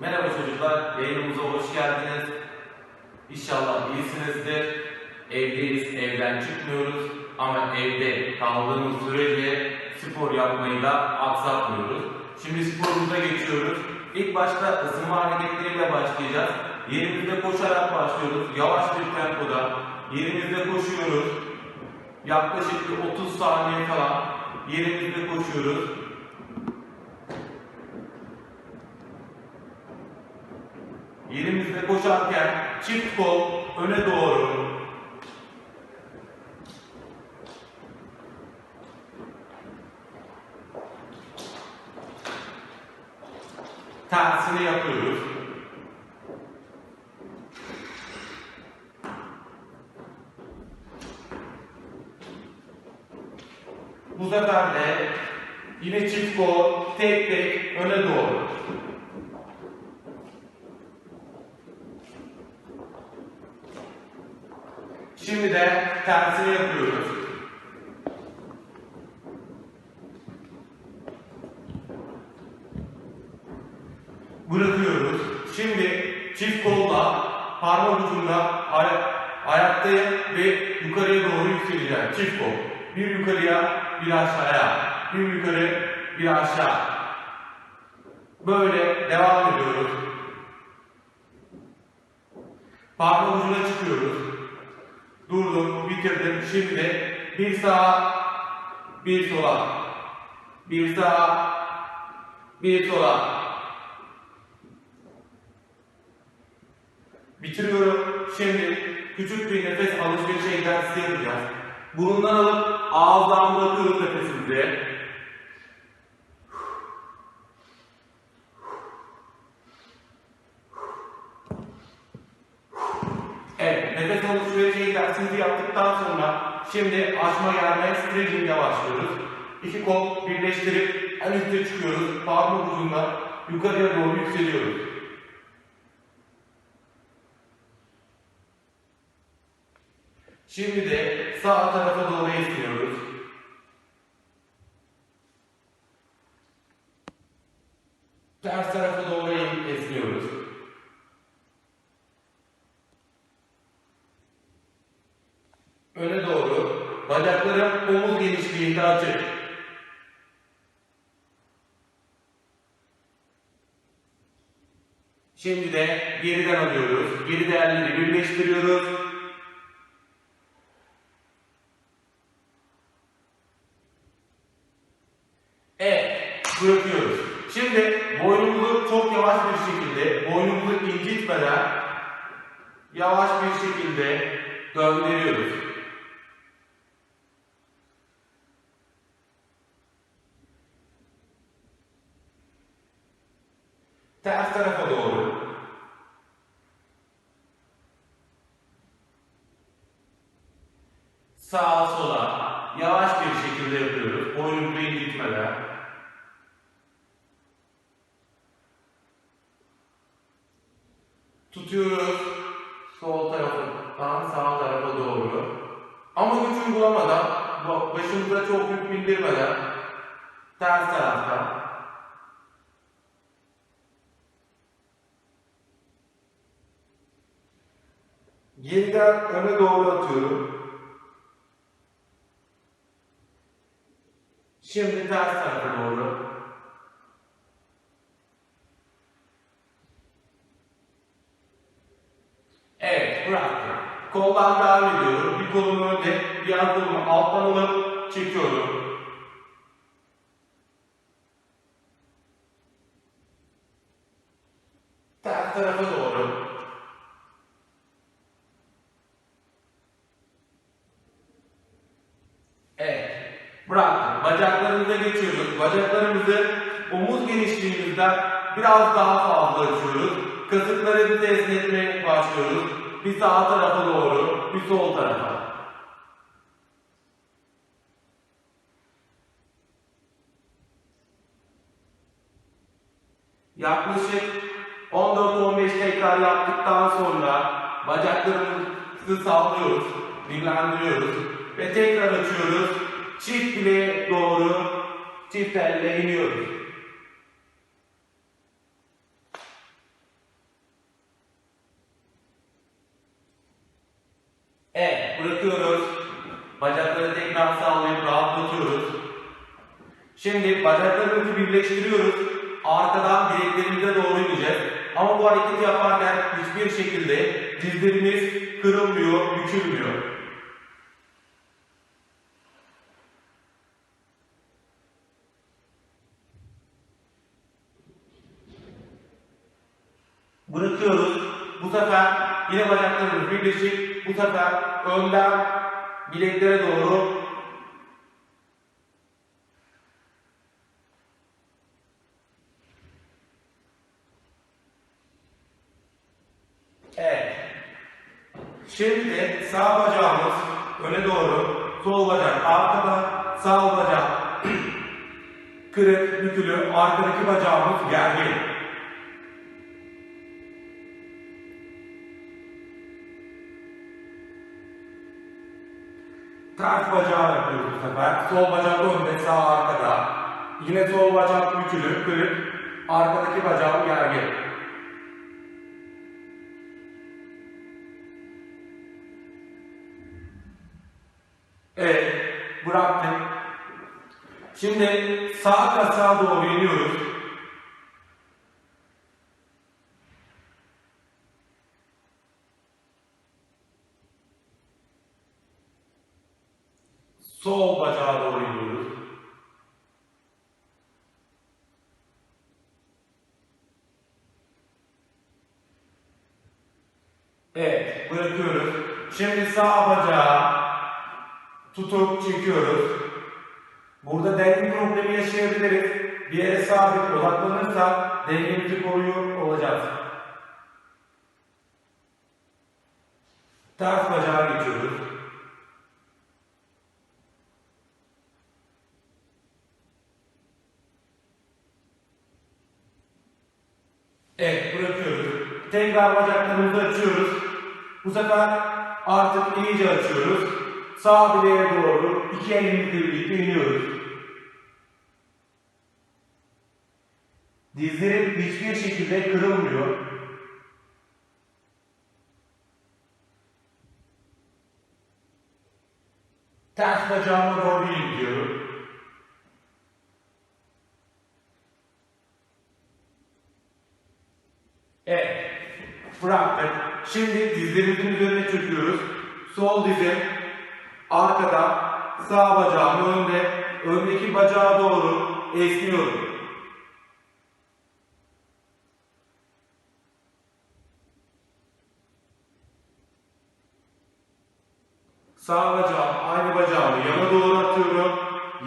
Merhaba çocuklar, yayınımıza hoş geldiniz. İnşallah iyisinizdir. Evdeyiz, evden çıkmıyoruz ama evde kaldığımız sürece spor yapmayı da aksatmıyoruz. Şimdi sporumuza geçiyoruz. İlk başta ısınma hareketleriyle başlayacağız. Yerimizde koşarak başlıyoruz. Yavaş bir tempoda yerimizde koşuyoruz. Yaklaşık bir 30 saniye falan yerimizde koşuyoruz. Yerimizde koşarken çift kol öne doğru. Tersini yapıyoruz. Bu sefer de yine çift kol tek tek öne doğru. Şimdi de tersini yapıyoruz. Bırakıyoruz. Şimdi çift kolla parmak ucunda ay ayaktayım ve yukarıya doğru yükseleceğim. Çift kol. Bir yukarıya, bir aşağıya. Bir yukarı, bir aşağı. Böyle devam ediyoruz. Parmak ucuna çıkıyoruz. Durdum, bitirdim. Şimdi bir sağa, bir sola. Bir sağa, bir sola. Bitiriyorum. Şimdi küçük bir nefes alışveriş egzersizi yapacağız. Burundan alıp ağızdan bırakıyoruz nefesimizi. Evet, nefes alışverişi egzersizini yaptıktan sonra şimdi açma germe stretching'e başlıyoruz. İki kol birleştirip en üstte çıkıyoruz. Parmak ucunda yukarıya doğru yükseliyoruz. Şimdi de sağ tarafa doğru esniyoruz. Ters tarafa doğru esniyoruz. Öne doğru. Bacaklarım omuz genişliğinde açık. Şimdi de geriden alıyoruz. Geri değerleri birleştiriyoruz. Evet, bırakıyoruz. Şimdi boynumuzu çok yavaş bir şekilde, boynumuzu incitmeden yavaş bir şekilde döndürüyoruz. Ters tarafa doğru. Sağa sola yavaş bir şekilde yapıyoruz. Boynumuzu incitmeden. Tutuyoruz Ama güç uygulamadan, başımıza çok yük bindirmeden ters taraftan. Geriden öne doğru atıyorum. Şimdi ters tarafa doğru. Evet, bıraktım. Koldan devam ediyorum. Bir kolumu önde, diğer kolumu alttan alıp çekiyorum. Ters tarafa doğru. Evet. Bıraktım. Bacaklarımıza geçiyoruz. Bacaklarımızı omuz genişliğimizden biraz daha fazla açıyoruz. Kasıklarımızı esnetmeye başlıyoruz. Bir sağ tarafa doğru, bir sol tarafa. Yaklaşık 14-15 tekrar yaptıktan sonra bacaklarımızı sallıyoruz, dinlendiriyoruz ve tekrar açıyoruz. Çift bileğe doğru çift elle iniyoruz. bırakıyoruz. Bacakları tekrar sağlayıp rahatlatıyoruz. Şimdi bacaklarımızı birleştiriyoruz. Arkadan bileklerimize doğru ineceğiz. Ama bu hareketi yaparken hiçbir şekilde dizlerimiz kırılmıyor, bükülmüyor. Bırakıyoruz. Bu sefer yine bacaklarımız birleşik. Bu sefer önden bileklere doğru Evet. Şimdi de sağ bacağımız öne doğru, sol bacak arkada, sağ bacak kırık, bükülü, arkadaki bacağımız gergin. Ters bacağı yapıyoruz bu sefer. Sol bacak önde, sağ arkada. Yine sol bacak bükülü, kırık, arkadaki bacağım gergin. Evet, bıraktık. Şimdi sağ kasağa doğru iniyoruz. Sol bacağa doğru iniyoruz. Evet, bırakıyoruz. Şimdi sağ bacağı tutup çekiyoruz. Burada denge problemi yaşayabiliriz. Bir yere sabit odaklanırsak dengemizi koruyor olacağız. Ters bacağa geçiyoruz. Evet bırakıyoruz. Tekrar bacaklarımızı açıyoruz. Bu sefer artık iyice açıyoruz. Sağ bileğe doğru iki elimizle birlikte iniyoruz. Dizlerim hiçbir şekilde kırılmıyor. Ters bacağıma doğru gidiyorum. Evet. Bıraktık. Şimdi dizlerimizin üzerine çöküyoruz. Sol dizim arkada, sağ bacağım önde, öndeki bacağa doğru esniyorum. Sağ bacağım, aynı bacağımı yana doğru atıyorum.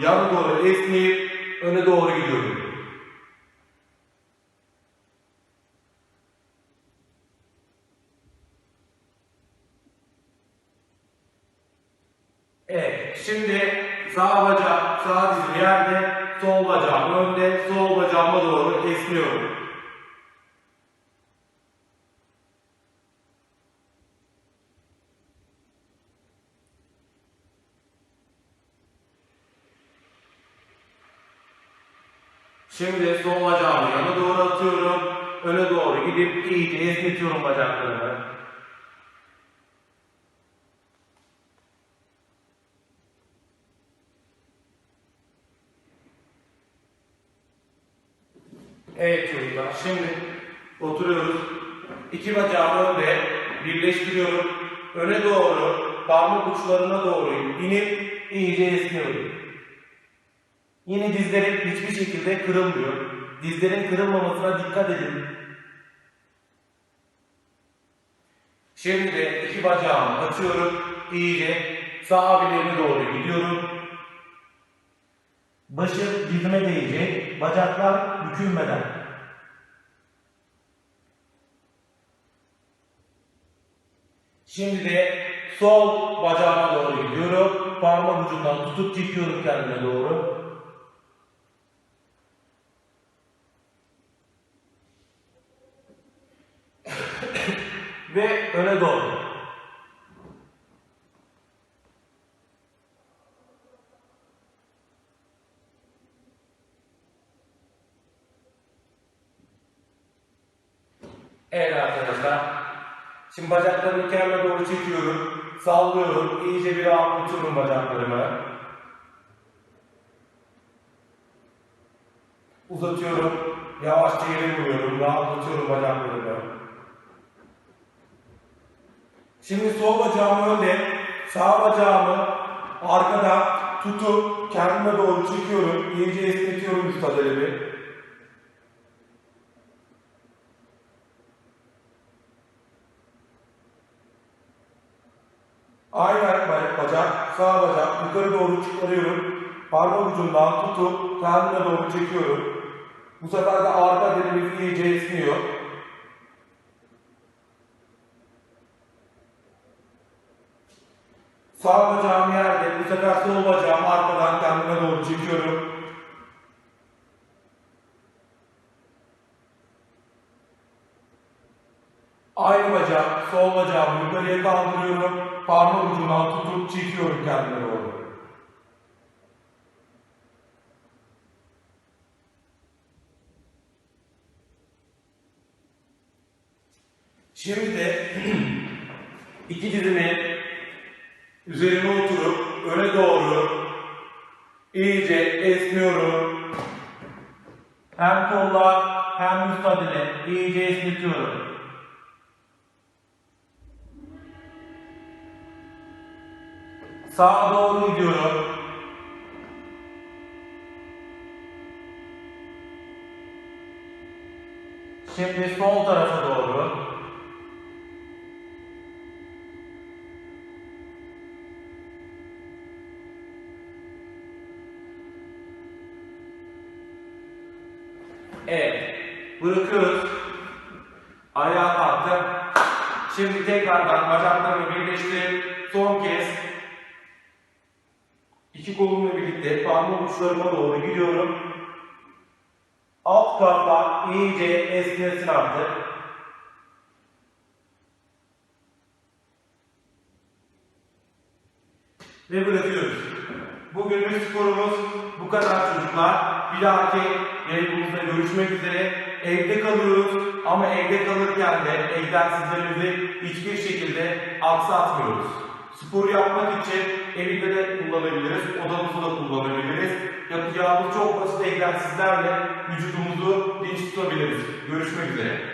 Yana doğru esneyip öne doğru gidiyorum. Evet, şimdi sağ bacak, sağ dizim yerde, sol bacağım önde, sol bacağıma doğru esniyorum. Şimdi sol bacağımı yana doğru atıyorum, öne doğru gidip iyice esnetiyorum bacaklarımı. Evet çocuklar, şimdi oturuyoruz. İki bacağımı önde birleştiriyorum. Öne doğru, parmak uçlarına doğru inip iyice esniyorum. Yine dizlerim hiçbir şekilde kırılmıyor. Dizlerin kırılmamasına dikkat edin. Şimdi de iki bacağımı açıyorum. İyice sağ bileğime doğru gidiyorum. Başı dizime değecek. Bacaklar bükülmeden. Şimdi de sol bacağıma doğru gidiyorum. Parmak ucundan tutup çekiyorum kendime doğru. Ve öne doğru. Evet arkadaşlar. Şimdi bacaklarımı kendime doğru çekiyorum. Sallıyorum. İyice bir rahatlatıyorum bacaklarımı. Uzatıyorum. Yavaşça yere vuruyorum. Rahatlatıyorum bacaklarımı. Şimdi sol bacağımı önde, sağ bacağımı arkada tutup kendime doğru çekiyorum. İyice esnetiyorum üst kaderimi. Aynı ayak bacak, sağ bacak yukarı doğru çıkarıyorum. Parmak ucundan tutup kendime doğru çekiyorum. Bu sefer de arka derimiz iyice esniyor. Sağ bacağım yerde, bu sefer sol bacağım arkadan kendime doğru çekiyorum. Aynı bacak, sol bacağımı yukarıya kaldırıyorum. Parmak ucundan tutup çekiyorum kendime doğru. Şimdi de iki dizimi üzerine oturup öne doğru iyice esniyorum. Hem kollar hem üst adını iyice esnetiyorum. Sağa doğru gidiyorum. Şimdi sol tarafa doğru. Evet. Bırakıyoruz. Ayağa kalktım. Şimdi tekrardan bacaklarımı birleştirip son kez iki kolumla birlikte parmak uçlarıma doğru gidiyorum. Alt kafa iyice esnesin artık. Ve bırakıyoruz. Bugünlük sporumuz bu kadar çocuklar. Bir dahaki yayınımızda görüşmek üzere. Evde kalıyoruz ama evde kalırken de egzersizlerimizi hiçbir şekilde aksatmıyoruz. Spor yapmak için evde de kullanabiliriz, odamızda da kullanabiliriz. Yapacağımız çok basit egzersizlerle vücudumuzu dinç tutabiliriz. Görüşmek üzere.